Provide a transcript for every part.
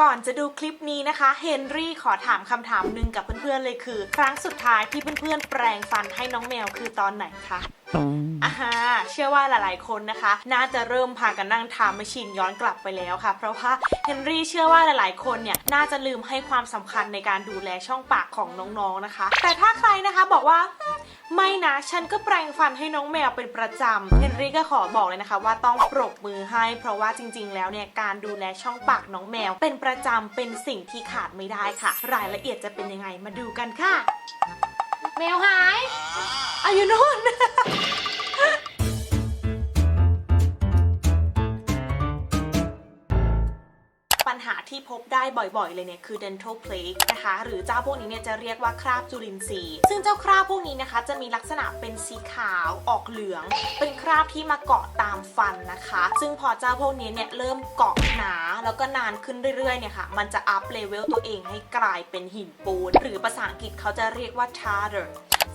ก่อนจะดูคลิปนี้นะคะ เฮนรี่ขอถามคำถามหนึ่งกับเพื่อนๆเลยคือ ครั้งสุดท้ายที่เพื่อนๆแปรงฟันให้น้องแมวคือตอนไหนคะ อ่าฮะเชื่อว่าหลายๆคนนะคะ น่าจะเริ่มพากันนั่งทามมชินย้อนกลับไปแล้วค่ะ เพราะว่าเฮนรี่เชื่อว่าหลายๆ คนเนี่ยน่าจะลืมให้ความสำคัญในการดูแลช่องปากของน้องๆนะคะ แต่ถ้าใครนะคะบอกว่าไม่นะฉันก็แปรงฟันให้น้องแมวเป็นประจำเฮนรี่ก็ขอบอกเลยนะคะ ว่าต้องปรบมือให้ เพราะว่าจริง ๆ แล้วเนี่ยการดูแลช่องปากน้องแมว เป็นประจำเป็นสิ่งที่ขาดไม่ได้ค่ะ รายละเอียดจะเป็นยังไงมาดูกันค่ะ แมวหาย อา พบได้บ่อยๆ เลยเนี่ยคือ dental plaque นะคะ หรือเจ้าพวกนี้เนี่ยจะเรียกว่าคราบจุลินทรีย์ ซึ่งเจ้าคราบพวกนี้นะคะ จะมีลักษณะเป็นสีขาวออกเหลือง เป็นคราบที่มาเกาะตามฟันนะคะ ซึ่งพอเจ้าพวกนี้เนี่ยเริ่มเกาะหนาแล้วก็นานขึ้นเรื่อยๆเนี่ยค่ะมันจะอัพเลเวลตัวเองให้กลายเป็นหินปูน หรือภาษาอังกฤษเขาจะเรียกว่า tartar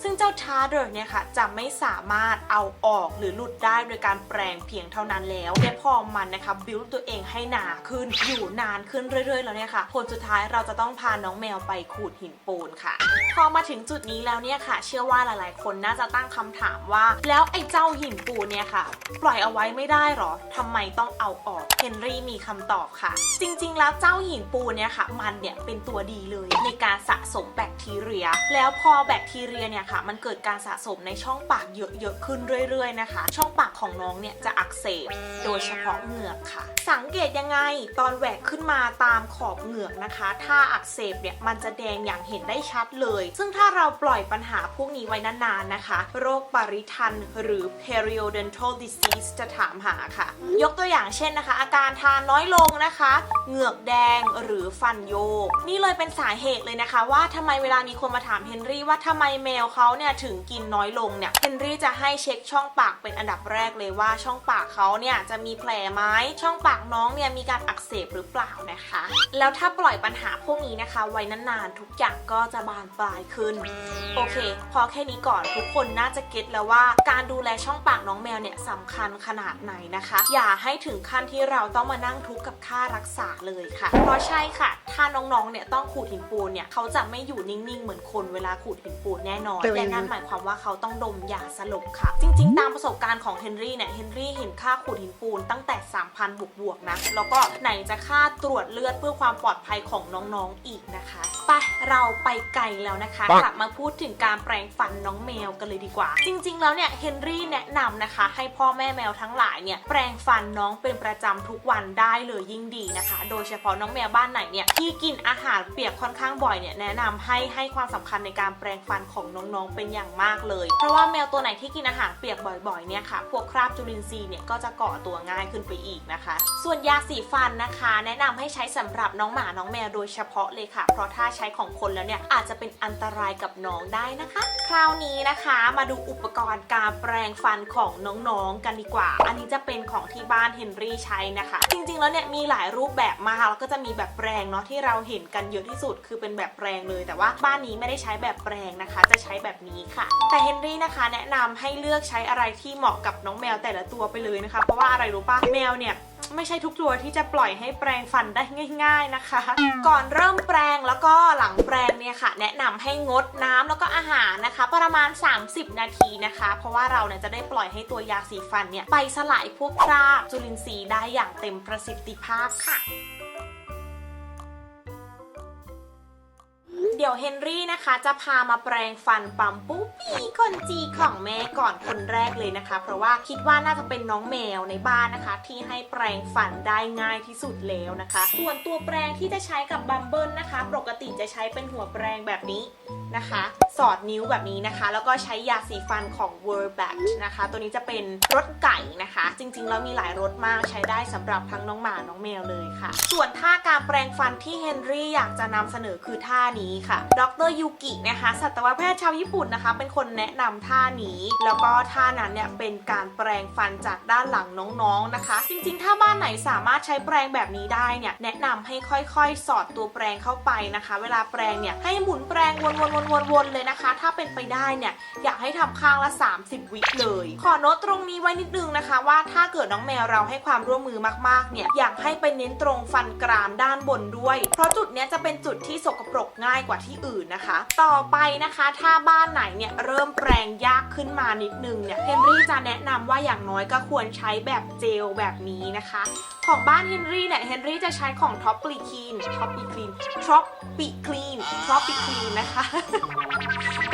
ซึ่งเจ้า tartar เนี่ยค่ะจะไม่สามารถเอาออกหรือหลุดได้โดยการแปรงเพียงเท่านั้นแล้วและพอมันนะคะ build ตัวเองให้หนาขึ้นอยู่นานขึ้นเรื่อยๆ แล้วเนี่ยค่ะ ผลสุดท้ายเราจะต้องพาน้องแมวไปขูดหินปูนค่ะ พอมาถึงจุดนี้แล้วเนี่ยค่ะ เชื่อว่าหลายๆ คนน่าจะตั้งคำถามว่า แล้วไอ้เจ้าหินปูนเนี่ยค่ะ ปล่อยเอาไว้ไม่ได้หรอทำไมต้องเอาออกเฮนรี่มีคำตอบค่ะ จริงๆ แล้วเจ้าหินปูนเนี่ยค่ะ มันเนี่ยเป็นตัวดีเลย ในการสะสมแบคทีเรีย แล้วพอแบคทีเรียเนี่ยค่ะ มันเกิดการสะสมในช่องปากเยอะๆขึ้นเรื่อย ๆ นะคะ ช่องปากของน้องเนี่ยจะอักเสบโดยเฉพาะเหงือกค่ะ สังเกตยังไงตอนแหวกขึ้นมาตามขอบเหงือกนะคะ ถ้าอักเสบเนี่ยมันจะแดงอย่างเห็นได้ชัดเลย ซึ่งถ้าเราปล่อยปัญหาพวกนี้ไว้นานๆนะคะ โรคปริทันหรือ periodontal disease จะถามหาค่ะ ยกตัวอย่างเช่นนะคะ อาการทานน้อยลงนะคะ เหงือกแดงหรือฟันโยก นี่เลยเป็นสาเหตุเลยนะคะ ว่าทำไมเวลามีคนมาถามเฮนรี่ว่าทำไมแมวเขาเนี่ยถึงกินน้อยลงเนี่ยเฮนรี่จะให้เช็คช่องปากเป็นอันดับแรกเลยว่าช่องปากเขาเนี่ยจะมีแผลไหมช่องปากน้องเนี่ยมีการอักเสบหรือเปล่านะคะ แล้วถ้าปล่อยปัญหาพวกนี้นะคะ ไว้นานๆทุกอย่างก็จะบานปลายขึ้น โอเค พอแค่นี้ก่อนทุกคนน่าจะเก็ตแล้วว่าการดูแลช่องปากน้องแมวเนี่ยสำคัญขนาดไหนนะคะ อย่าให้ถึงขั้นที่เราต้องมานั่งทุกข์กับค่ารักษาเลยค่ะ เพราะใช่ค่ะ ถ้าน้องๆเนี่ยต้องขูดหินปูนเนี่ยเขาจะไม่อยู่นิ่งๆ เหมือนคนเวลาขูดหินปูนแน่นอนและนั่นหมายความว่าเขาต้องดมยาสลบค่ะ จริง ๆ ตามประสบการณ์ของเฮนรี่เนี่ยเฮนรี่เห็นค่าขูดหินปูนตั้งแต่ 3,000บวกๆนะ แล้วก็ไหนจะค่าตรวจเลือดเพื่อความปลอดภัยของน้องๆอีกนะคะไปเราไปไกลแล้วนะคะ กลับมาพูดถึงการแปรงฟันน้องแมวกันเลยดีกว่า จริง ๆ แล้วเนี่ยเฮนรี่แนะนำนะคะ ให้พ่อแม่แมวทั้งหลายเนี่ยแปรงฟันน้องเป็นประจำทุกวันได้เลยยิ่งดีนะคะ โดยเฉพาะน้องแมวบ้านไหนเนี่ยที่กินอาหารเปียกค่อนข้างบ่อยเนี่ยแนะนำให้ให้ความสำคัญในการแปรงฟันของน้องๆเป็นอย่างมากเลย เพราะว่าแมวตัวไหนที่กินอาหารเปียกบ่อยๆเนี่ยค่ะพวกคราบจุลินทรีย์เนี่ยก็จะเกาะตัวง่ายขึ้นไปอีกนะคะ ส่วนยาสีฟันนะคะ แนะนำให้ใช้สำหรับน้องหมาน้องแมวโดยเฉพาะเลยค่ะ เพราะถ้าใช้ของคนแล้วเนี่ยอาจจะเป็นอันตรายกับน้องได้นะคะ คราวนี้นะคะมาดูอุปกรณ์การแปรงฟันของน้องๆกันดีกว่า อันนี้จะเป็นของที่บ้านเฮนรี่ใช้นะคะ จริงๆแล้วเนี่ยมีหลายรูปแบบมากแล้วก็จะมีแบบแปรงเนาะที่เราเห็นกันเยอะที่สุดคือเป็นแบบแปรงเลย แต่ว่าบ้านนี้ไม่ได้ใช้แบบแปรงนะคะ จะใช้แบบนี้ค่ะ แต่เฮนรี่นะคะ แนะนำให้เลือกใช้อะไรที่เหมาะกับน้องแมวแต่ละตัวไปเลยนะคะ เพราะว่าอะไรรู้ป่ะแมวเนี่ย ไม่ใช่ทุกตัวที่จะปล่อยให้แปรงฟันได้ง่าย ๆนะคะ ก่อนเริ่มแปรงแล้วก็หลังแปรงเนี่ยค่ะ แนะนำให้งดน้ำแล้วก็อาหารนะคะ ประมาณ 30 นาทีนะคะ เพราะว่าเราเนี่ยจะได้ปล่อยให้ตัวยาสีฟันเนี่ยไปสลายพวกคราบจุลินทรีย์ได้อย่างเต็มประสิทธิภาพค่ะ เดี๋ยวเฮนรี่นะคะจะพามาแปรงฟันปั๊มปุ๊บปีคนจีของแม่ก่อนคนแรกเลยนะคะ เพราะว่าคิดว่าน่าจะเป็นน้องแมวในบ้านนะคะ ที่ให้แปรงฟันได้ง่ายที่สุดแล้วนะคะ ส่วนตัวแปรงที่จะใช้กับบัมเบิลนะคะ ปกติจะใช้เป็นหัวแปรงแบบนี้นะคะ สอดนิ้วแบบนี้นะคะ แล้วก็ใช้ยาสีฟันของ w o r b a c นะคะ ตัวนี้จะเป็นรสไก่นะคะ จริงๆแล้วมีหลายรสมากใช้ได้สำหรับทั้งน้องหมาน้องแมวเลยค่ะ ส่วนท่าการแปรงฟันที่เฮนรี่อยากจะนำเสนอคือท่านี้ค่ะ ดรยูกินะคะสัตวแพทย์ชาวญี่ปุ่นนะคะ เป็นคนแนะนำท่านี้ แล้วก็ท่านั้นเนี่ยเป็นการแปรงฟันจากด้านหลังน้องๆนะคะ จริงๆ ถ้าบ้านไหนสามารถใช้แปรงแบบนี้ได้เนี่ยแนะนำให้ค่อยๆ สอดตัวแปรงเข้าไปนะคะ เวลาแปรงเนี่ยให้หมุนแปรงวนๆๆๆๆเลยนะคะ ถ้าเป็นไปได้เนี่ยอยากให้ทำข้างละ 30 วิเลย ขอโน้ตตรงนี้ไว้นิดนึงนะคะว่าถ้าเกิดน้องแมวเราให้ความร่วมมือมากๆเนี่ยอยากให้ไปเน้นตรงฟันกรามด้านบนด้วย เพราะจุดเนี้ยจะเป็นจุดที่สกปรกง่ายกว่าที่อื่นนะคะ ต่อไปนะคะ ถ้าบ้านไหนเนี่ยเริ่มแปรงยากขึ้นมานิดนึงเนี่ยเฮนรี่จะแนะนำว่าอย่างน้อยก็ควรใช้แบบเจลแบบนี้นะคะ ของบ้านเฮนรี่เนี่ยเฮนรี่จะใช้ของท็อปปีคลีนท็อปปีคลีนท็อปปีคลีนท็อปปีคลีนนะคะ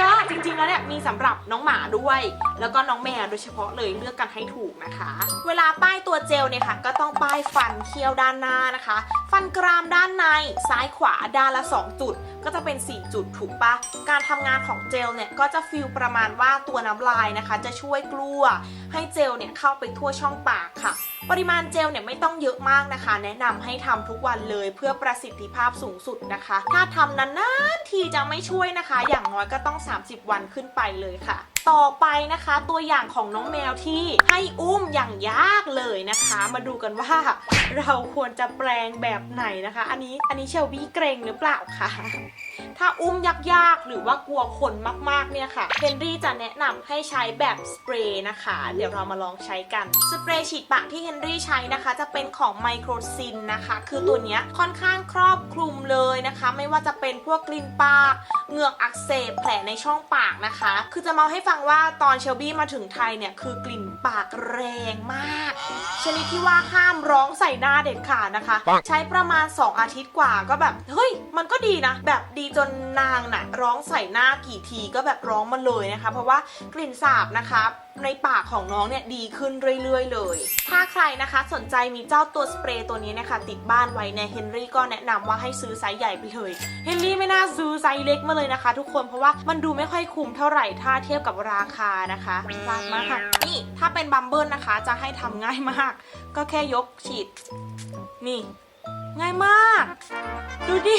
ก็จริงๆแล้วเนี่ยมีสำหรับน้องหมาด้วย แล้วก็น้องแมวโดยเฉพาะเลยเลือกกันให้ถูกนะคะ เวลาป้ายตัวเจลเนี่ยค่ะก็ต้องป้ายฟันเคี้ยวด้านหน้านะคะ ฟันกรามด้านในซ้ายขวาด้านละ 2 จุด ก็จะเป็น 4 จุดถูกปะการทำงานของเจลเนี่ยก็จะฟิลประมาณว่าตัวน้ำลายนะคะ จะช่วยกลัวให้เจลเนี่ยเข้าไปทั่วช่องปากค่ะ ปริมาณเจลเนี่ยไม่ต้องเยอะมากนะคะ แนะนำให้ทำทุกวันเลยเพื่อประสิทธิภาพสูงสุดนะคะ ถ้าทำนานๆทีจะไม่ช่วยนะคะ อย่างน้อยก็ต้อง 30 วันขึ้นไปเลยค่ะ ต่อไปนะคะ ตัวอย่างของน้องแมวที่ให้อุ้มอย่างยากเลยนะคะ มาดูกันว่า เราควรจะแปลงแบบไหนนะคะ อันนี้อันนี้เชลบี้เกรงหรือเปล่าคะถ้าอุ้มยากๆ หรือว่ากลัวคนมากๆเนี่ยค่ะเฮนรี่จะแนะนำให้ใช้แบบสเปรย์นะคะ เดี๋ยวเรามาลองใช้กัน สเปรย์ฉีดปากที่เฮนรี่ใช้นะคะ จะเป็นของไมโครซินนะคะ คือตัวเนี้ยค่อนข้างครอบคลุมเลยนะคะ ไม่ว่าจะเป็นพวกกลิ่นปาก เหงือกอักเสบแผลในช่องปากนะคะ คือจะมาให้ฟังว่าตอนเชลบี้มาถึงไทยเนี่ยคือกลิ่นปากแรงมาก ชนิดที่ว่าห้ามร้องใส่หน้าเด็ดขาดนะคะปังใช้ประมาณ 2 อาทิตย์กว่าก็แบบ เฮ้ย มันก็ดีนะ แบบดีจนนางน่ะร้องใส่หน้ากี่ทีก็แบบร้องมาเลยนะคะ เพราะว่ากลิ่นสาบนะคะ ในปากของน้องเนี่ยดีขึ้นเรื่อยๆเลย ถ้าใครนะคะสนใจมีเจ้าตัวสเปรย์ตัวนี้นะคะติดบ้านไว้เนี่ยเฮนรี่ก็แนะนำว่าให้ซื้อไซส์ใหญ่ไปเลยเฮนรี่ไม่น่าซื้อไซส์เล็กมาเลยนะคะ ทุกคนเพราะว่ามันดูไม่ค่อยคุ้มเท่าไหร่ถ้าเทียบกับราคานะคะพลาดมากค่ะนี่ถ้าเป็นบัมเบิลนะคะจะให้ทำง่ายมาก ก็แค่ยกฉีด นี่ ง่ายมาก ดูดิ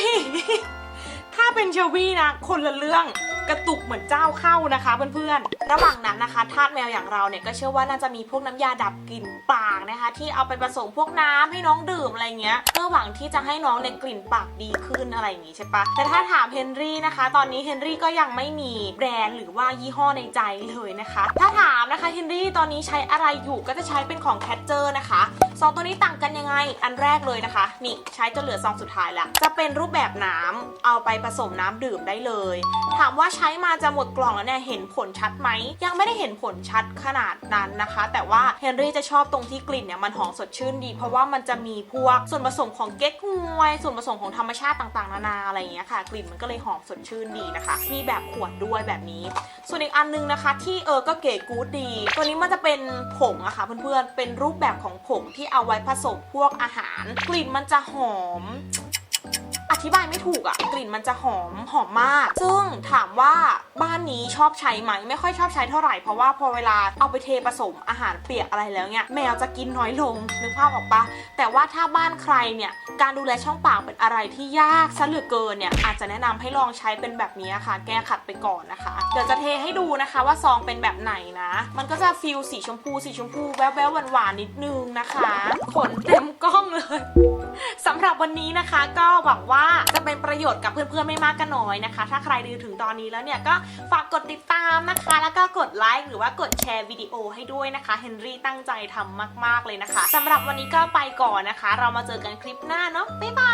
ถ้าเป็นเชลวี่นะ คนละเรื่อง กระตุกเหมือนเจ้าเข้านะคะเพื่อนๆ ระหว่างนั้นนะคะทาสแมวอย่างเราเนี่ยก็เชื่อว่าน่าจะมีพวกน้ำยาดับกลิ่นปากนะคะ ที่เอาไปผสมพวกน้ำให้น้องดื่มอะไรเงี้ย เพื่อหวังที่จะให้น้องเนี่ยกลิ่นปากดีขึ้นอะไรอย่างงี้ใช่ปะแต่ถ้าถามเฮนรี่นะคะ ตอนนี้เฮนรี่ก็ยังไม่มีแบรนด์หรือว่ายี่ห้อในใจเลยนะคะ ถ้าถามนะคะเฮนรี่ตอนนี้ใช้อะไรอยู่ก็จะใช้เป็นของแคทเจอร์นะคะสองตัวนี้ต่างกันยังไงอันแรกเลยนะคะ นี่ใช้จนเหลือซองสุดท้ายแล้วจะเป็นรูปแบบน้ำเอาไปผสมน้ำดื่มได้เลย ถามว่าใช้มาจะหมดกล่องแล้วเนี่ยเห็นผลชัดไหมยังไม่ได้เห็นผลชัดขนาดนั้นนะคะ แต่ว่าเฮนรี่จะชอบตรงที่กลิ่นเนี่ยมันหอมสดชื่นดี เพราะว่ามันจะมีพวกส่วนผสมของเก๊กฮวย ส่วนผสมของธรรมชาติต่างๆ นานาอะไรอย่างเงี้ยค่ะ กลิ่นมันก็เลยหอมสดชื่นดีนะคะ มีแบบขวดด้วยแบบนี้ ส่วนอีกอันนึงนะคะ ที่เออก็เก๋กู๊ดดี ตัวนี้มันจะเป็นผงอะค่ะเพื่อนๆเป็นรูปแบบของผงที่เอาไว้ผสมพวกอาหาร กลิ่นมันจะหอม ธิบายไม่ถูกอะกลิ่นมันจะหอมหอมมาก ซึ่งถามว่าบ้านนี้ชอบใช้ไหมไม่ค่อยชอบใช้เท่าไหร่เพราะว่าพอเวลาเอาไปเทผสมอาหารเปียกอะไรแล้วเนี่ยแมวจะกินน้อยลงนึกภาพออกปะแต่ว่าถ้าบ้านใครเนี่ยการดูแลช่องปากเป็นอะไรที่ยากซะเหลือเกินเนี่ยอาจจะแนะนำให้ลองใช้เป็นแบบนี้ค่ะ แก้ขัดไปก่อนนะคะ เดี๋ยวจะเทให้ดูนะคะว่าซองเป็นแบบไหนนะ มันก็จะฟิลสีชมพูสีชมพูแววๆหวานๆนิดนึงนะคะขนเต็ม รับวันนี้นะคะ ก็หวังว่าจะเป็นประโยชน์กับเพื่อนๆไม่มากก็น้อยนะคะ ถ้าใครดูถึงตอนนี้แล้วเนี่ยก็ฝากกดติดตามนะคะ แล้วก็กดไลค์หรือว่ากดแชร์วิดีโอให้ด้วยนะคะเฮนรี่ตั้งใจทำมาก ๆเลยนะคะสำหรับวันนี้ก็ไปก่อนนะคะ เรามาเจอกันคลิปหน้าเนาะบ๊ายบาย